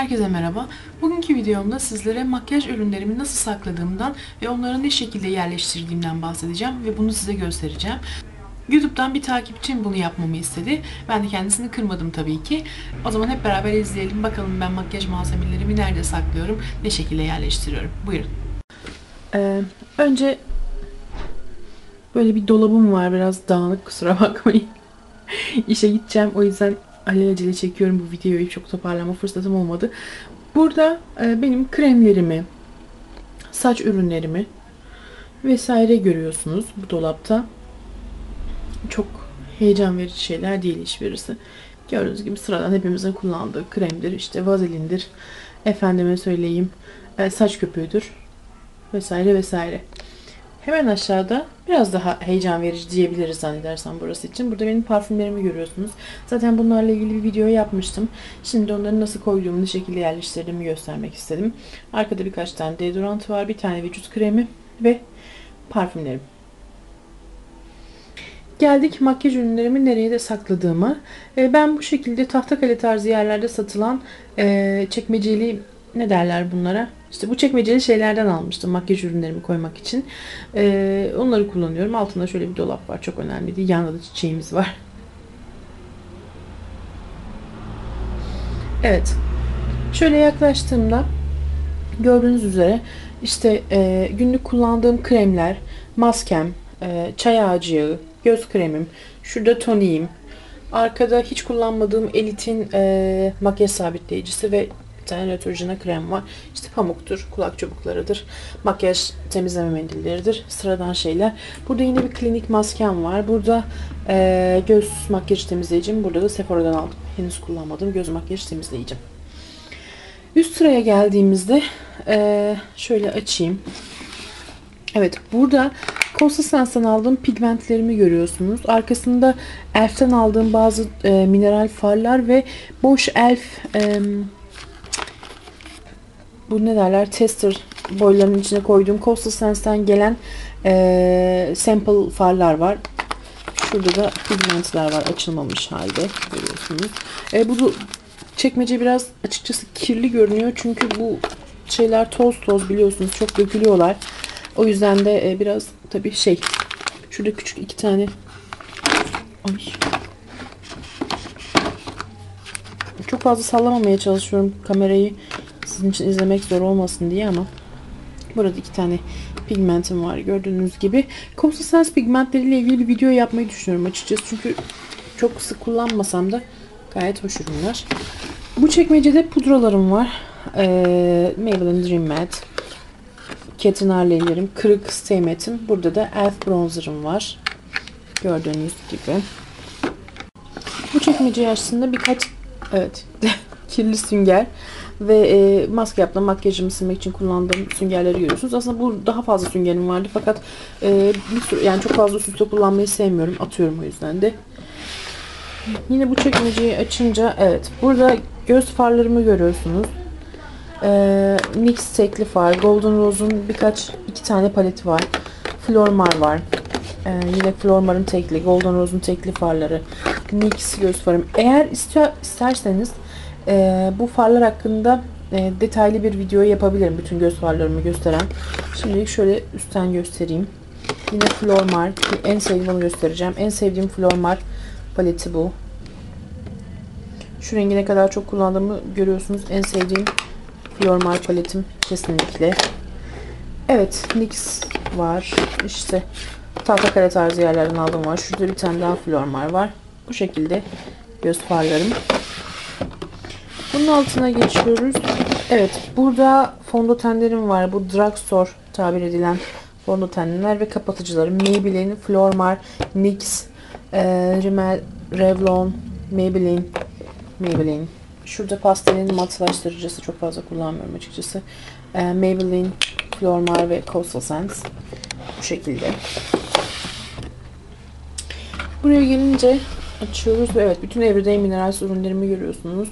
Herkese merhaba. Bugünkü videomda sizlere makyaj ürünlerimi nasıl sakladığımdan ve onları ne şekilde yerleştirdiğimden bahsedeceğim ve bunu size göstereceğim. YouTube'dan bir takipçim bunu yapmamı istedi. Ben de kendisini kırmadım tabii ki. O zaman hep beraber izleyelim. Bakalım ben makyaj malzemelerimi nerede saklıyorum, ne şekilde yerleştiriyorum. Buyurun. Ee, önce böyle bir dolabım var. Biraz dağınık kusura bakmayın. İşe gideceğim. O yüzden alelacele çekiyorum bu videoyu. Çok toparlama fırsatım olmadı. Burada e, benim kremlerimi, saç ürünlerimi vesaire görüyorsunuz bu dolapta. Çok heyecan verici şeyler değil hiçbirisi. Gördüğünüz gibi sıradan hepimizin kullandığı kremdir, işte vazelindir, efendime söyleyeyim e, saç köpüğüdür vesaire vesaire. Hemen aşağıda biraz daha heyecan verici diyebiliriz zannedersem burası için. Burada benim parfümlerimi görüyorsunuz. Zaten bunlarla ilgili bir video yapmıştım. Şimdi onları nasıl koyduğumu, ne şekilde yerleştirdiğimi göstermek istedim. Arkada birkaç tane deodorant var, bir tane vücut kremi ve parfümlerim. Geldik makyaj ürünlerimi nereye de sakladığıma. Ben bu şekilde tahtakale tarzı yerlerde satılan çekmeceli ne derler bunlara? İşte bu çekmeceli şeylerden almıştım makyaj ürünlerimi koymak için. Ee, onları kullanıyorum. Altında şöyle bir dolap var. Çok önemli değil. Yanında da çiçeğimiz var. Evet. Şöyle yaklaştığımda gördüğünüz üzere işte e, günlük kullandığım kremler, maskem, e, çay ağacı yağı, göz kremim, şurada toniğim, arkada hiç kullanmadığım Elite'in e, makyaj sabitleyicisi ve tane Neutrogena krem var. İşte pamuktur, kulak çubuklarıdır, makyaj temizleme mendilleridir. Sıradan şeyler. Burada yine bir klinik maskem var. Burada e, göz makyaj temizleyicim. Burada da Sephora'dan aldım. Henüz kullanmadım. Göz makyaj temizleyicim. Üst sıraya geldiğimizde e, şöyle açayım. Evet burada Constance'dan aldığım pigmentlerimi görüyorsunuz. Arkasında Elf'ten aldığım bazı e, mineral farlar ve boş Elf e, bu ne derler tester boylarının içine koyduğum Coastal Sense'den gelen e, sample farlar var. Şurada da pigmentler var açılmamış halde görüyorsunuz. E, bu çekmece biraz açıkçası kirli görünüyor çünkü bu şeyler toz toz biliyorsunuz çok dökülüyorlar. O yüzden de e, biraz tabii şey şurada küçük iki tane Ay. Çok fazla sallamamaya çalışıyorum kamerayı sizin için izlemek zor olmasın diye ama burada iki tane pigmentim var gördüğünüz gibi. Consistency pigmentleriyle ilgili bir video yapmayı düşünüyorum açıkçası. Çünkü çok sık kullanmasam da gayet hoş ürünler. Bu çekmecede pudralarım var. Ee, Maybelline Dream Matte. Ketin Arley'lerim. Kırık Stay Matte'im. Burada da Elf Bronzer'ım var. Gördüğünüz gibi. Bu çekmece aslında birkaç evet kirli sünger ve e, maske yaptım. Makyajımı silmek için kullandığım süngerleri görüyorsunuz. Aslında bu daha fazla süngerim vardı fakat e, bir sürü, yani çok fazla üst kullanmayı sevmiyorum. Atıyorum o yüzden de. Yine bu çekmeceyi açınca evet burada göz farlarımı görüyorsunuz. Ee, NYX tekli far, Golden Rose'un birkaç iki tane paleti var. Flormar var. Ee, yine Flormar'ın tekli, Golden Rose'un tekli farları. NYX göz farım. Eğer ister, isterseniz e, bu farlar hakkında e, detaylı bir video yapabilirim. Bütün göz farlarımı gösteren. Şimdilik şöyle üstten göstereyim. Yine Flormar. En sevdiğim göstereceğim. En sevdiğim Flormar paleti bu. Şu rengi ne kadar çok kullandığımı görüyorsunuz. En sevdiğim Flormar paletim kesinlikle. Evet, NYX var. İşte tahtakale tarzı yerlerden aldım var. Şurada bir tane daha Flormar var. Bu şekilde göz farlarım. Bunun altına geçiyoruz. Evet, burada fondötenlerim var. Bu drugstore tabir edilen fondötenler ve kapatıcılarım. Maybelline, Flormar, NYX, e, Rimmel, Revlon, Maybelline, Maybelline. Şurada pastelin matlaştırıcısı çok fazla kullanmıyorum açıkçası. E, Maybelline, Flormar ve Coastal Sense. Bu şekilde. Buraya gelince açıyoruz. Evet, bütün everyday mineral ürünlerimi görüyorsunuz.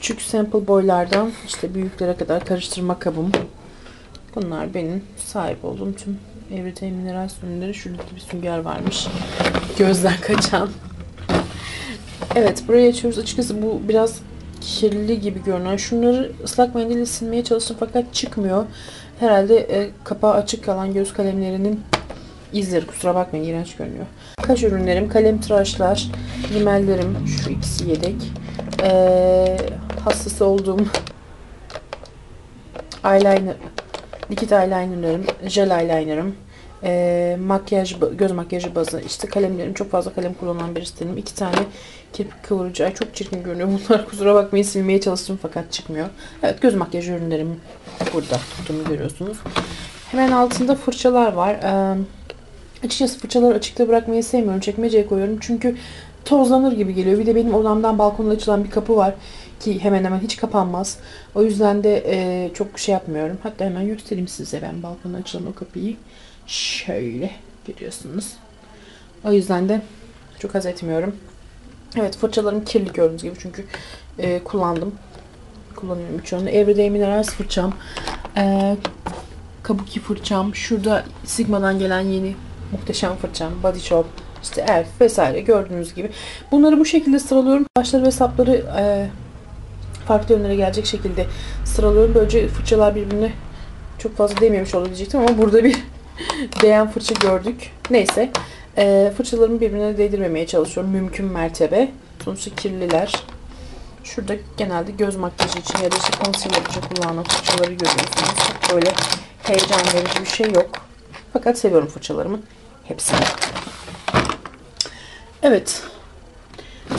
Küçük sample boylardan işte büyüklere kadar karıştırma kabım. Bunlar benim sahip olduğum tüm everyday mineral ürünleri. Şurada bir sünger varmış. Gözden kaçan. Evet burayı açıyoruz. Açıkçası bu biraz kirli gibi görünüyor. Şunları ıslak mendille silmeye çalıştım fakat çıkmıyor. Herhalde e, kapağı açık kalan göz kalemlerinin izleri. Kusura bakmayın iğrenç görünüyor. Kaş ürünlerim, kalem tıraşlar, rimellerim. Şu ikisi yedek. Ee, hastası olduğum eyeliner, likit eyelinerlarım, jel eyelinerım, e, makyaj, göz makyajı bazı, işte kalemlerim. Çok fazla kalem kullanan birisi değilim. İki tane kirpik kıvırıcı. Ay çok çirkin görünüyor bunlar. Kusura bakmayın silmeye çalıştım fakat çıkmıyor. Evet göz makyajı ürünlerim burada tuttuğumu görüyorsunuz. Hemen altında fırçalar var. Ee, açıkçası fırçaları açıkta bırakmayı sevmiyorum. Çekmeceye koyuyorum. Çünkü tozlanır gibi geliyor. Bir de benim odamdan balkonda açılan bir kapı var ki hemen hemen hiç kapanmaz. O yüzden de e, çok şey yapmıyorum. Hatta hemen göstereyim size ben balkona açılan o kapıyı. Şöyle görüyorsunuz. O yüzden de çok haz etmiyorum. Evet fırçalarım kirli gördüğünüz gibi çünkü e, kullandım. Kullanıyorum birçoğunu. Everyday Minerals fırçam. E, kabuki fırçam. Şurada Sigma'dan gelen yeni muhteşem fırçam. Body Shop. İşte Elf vesaire gördüğünüz gibi. Bunları bu şekilde sıralıyorum. Başları ve sapları e, farklı yönlere gelecek şekilde sıralıyorum. Böylece fırçalar birbirine çok fazla değmemiş olur ama burada bir değen fırça gördük. Neyse. E, fırçalarımı birbirine değdirmemeye çalışıyorum. Mümkün mertebe. Sonuçta kirliler. Şurada genelde göz makyajı için ya da işte concealer için kullanılan fırçaları görüyorsunuz. Böyle heyecan verici bir şey yok. Fakat seviyorum fırçalarımın hepsini. Evet.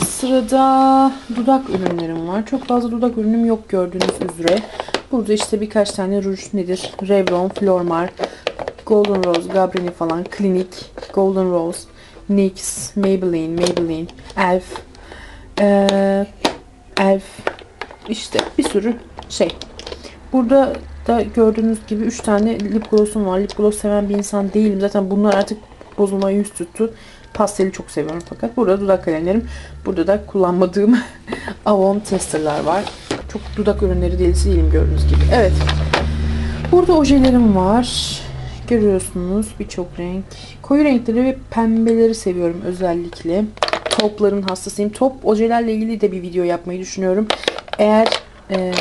Sırada dudak ürünlerim var. Çok fazla dudak ürünüm yok gördüğünüz üzere. Burada işte birkaç tane ruj nedir? Revlon, Flormar, Golden Rose, Gabrini falan, Clinique, Golden Rose, NYX, Maybelline, Maybelline, Elf, ee, Elf, işte bir sürü şey. Burada da gördüğünüz gibi 3 tane lip gloss'um var. Lip gloss seven bir insan değilim. Zaten bunlar artık bozulmaya yüz tuttu. Pasteli çok seviyorum fakat. Burada dudak kalemlerim. Burada da kullanmadığım Avon testerlar var. Çok dudak ürünleri delisi değilim gördüğünüz gibi. Evet. Burada ojelerim var. Görüyorsunuz birçok renk. Koyu renkleri ve pembeleri seviyorum özellikle. Topların hastasıyım. Top ojelerle ilgili de bir video yapmayı düşünüyorum. Eğer e,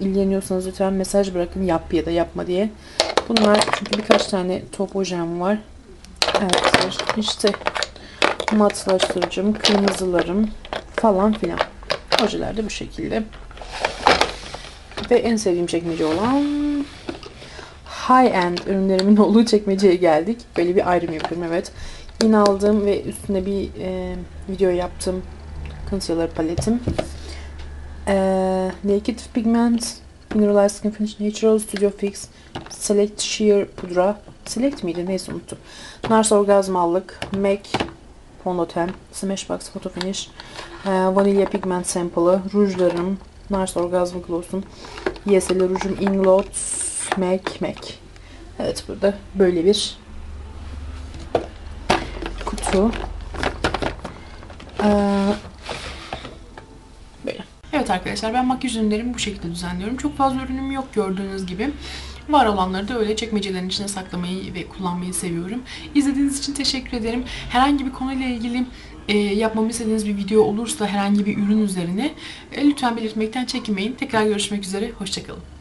ilgileniyorsanız lütfen mesaj bırakın yap ya da yapma diye. Bunlar çünkü birkaç tane top ojem var. Evet işte matlaştırıcım, kırmızılarım falan filan. Ojeler de bu şekilde. Ve en sevdiğim çekmece olan high-end ürünlerimin olduğu çekmeceye geldik. Böyle bir ayrım yapıyorum evet. Yine aldığım ve üstüne bir e, video yaptım concealer paletim. E, Naked Pigment, Mineralized Skin Finish Natural Studio Fix, Select Sheer Pudra, Select miydi neyse unuttum. Nars Orgazmallık, MAC Fondöten, Smashbox Photo Finish, e, Vanilya Pigment Sample'ı, rujlarım, Nars Orgasm Gloss'um, YSL rujum, Inglot, MAC, MAC. Evet burada böyle bir kutu. Ee, arkadaşlar ben makyaj ürünlerimi bu şekilde düzenliyorum. Çok fazla ürünüm yok gördüğünüz gibi. Var olanları da öyle çekmecelerin içine saklamayı ve kullanmayı seviyorum. İzlediğiniz için teşekkür ederim. Herhangi bir konuyla ilgili e, yapmamı istediğiniz bir video olursa herhangi bir ürün üzerine e, lütfen belirtmekten çekinmeyin. Tekrar görüşmek üzere. Hoşçakalın.